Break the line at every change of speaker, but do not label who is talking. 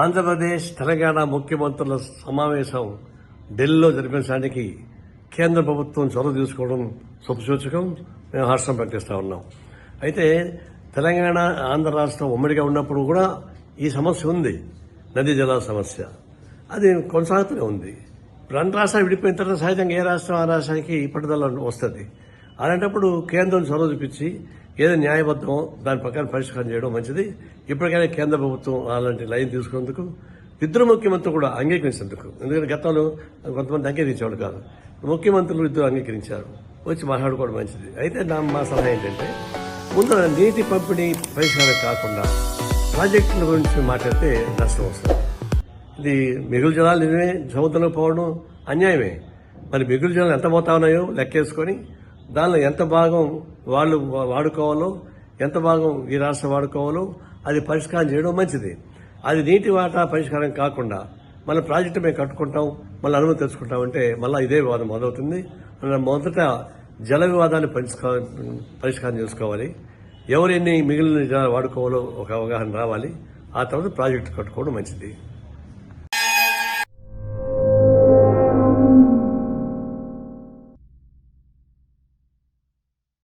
ఆంధ్రప్రదేశ్ తెలంగాణ ముఖ్యమంత్రుల సమావేశం ఢిల్లీలో జరిపించడానికి కేంద్ర ప్రభుత్వం చొరవ తీసుకోవడం శుభసూచకం మేము హర్షం ప్రకటిస్తా ఉన్నాం. అయితే తెలంగాణ ఆంధ్ర రాష్ట్రం ఉమ్మడిగా ఉన్నప్పుడు కూడా ఈ సమస్య ఉంది. నదీ జలాల సమస్య. అది కొనసాగుతూనే ఉంది. ఇప్పుడు రెండు రాష్ట్రాలు విడిపోయిన తర్వాత సహజంగా ఏ రాష్ట్రం ఆ రాష్ట్రానికి పట్టుదల వస్తుంది. అలాంటప్పుడు కేంద్రం చొరవ చూపించి ఏదో న్యాయబద్ధమో దాని ప్రకారం పరిష్కారం చేయడం మంచిది. ఇప్పటికైనా కేంద్ర ప్రభుత్వం అలాంటి లైన్ తీసుకునేందుకు ఇద్దరు ముఖ్యమంత్రులు కూడా అంగీకరించేందుకు ఎందుకంటే గతంలో కొంతమంది అంగీకరించేవాడు కాదు. ముఖ్యమంత్రులు ఇద్దరు అంగీకరించారు. వచ్చి మాట్లాడుకోవడం మంచిది. అయితే నా మా సలహా ఏంటంటే ముందు నీటి పంపిణీ పరిష్కారం కాకుండా ప్రాజెక్టుల గురించి మాట్లాడితే నష్టం వస్తుంది. ఇది మిగులు జలాలు నిజమే సముద్రంలో పోవడం అన్యాయమే. మరి మిగులు జలాలు ఎంత పోతా ఉన్నాయో లెక్కేసుకొని దానిలో ఎంత భాగం వాళ్ళు వాడుకోవాలో ఎంత భాగం ఈ రాష్ట్రం వాడుకోవాలో అది పరిష్కారం చేయడం మంచిది. అది నీటి వాటా పరిష్కారం కాకుండా మళ్ళీ ప్రాజెక్టు మేము కట్టుకుంటాం మళ్ళీ అనుమతి తెచ్చుకుంటాం అంటే మళ్ళీ ఇదే వివాదం మొదలవుతుంది. మొదట జల వివాదాన్ని పరిష్కారం పరిష్కారం చేసుకోవాలి. ఎవరెన్ని మిగిలిన జలాలు వాడుకోవాలో ఒక అవగాహన రావాలి. ఆ తర్వాత ప్రాజెక్టు కట్టుకోవడం మంచిది.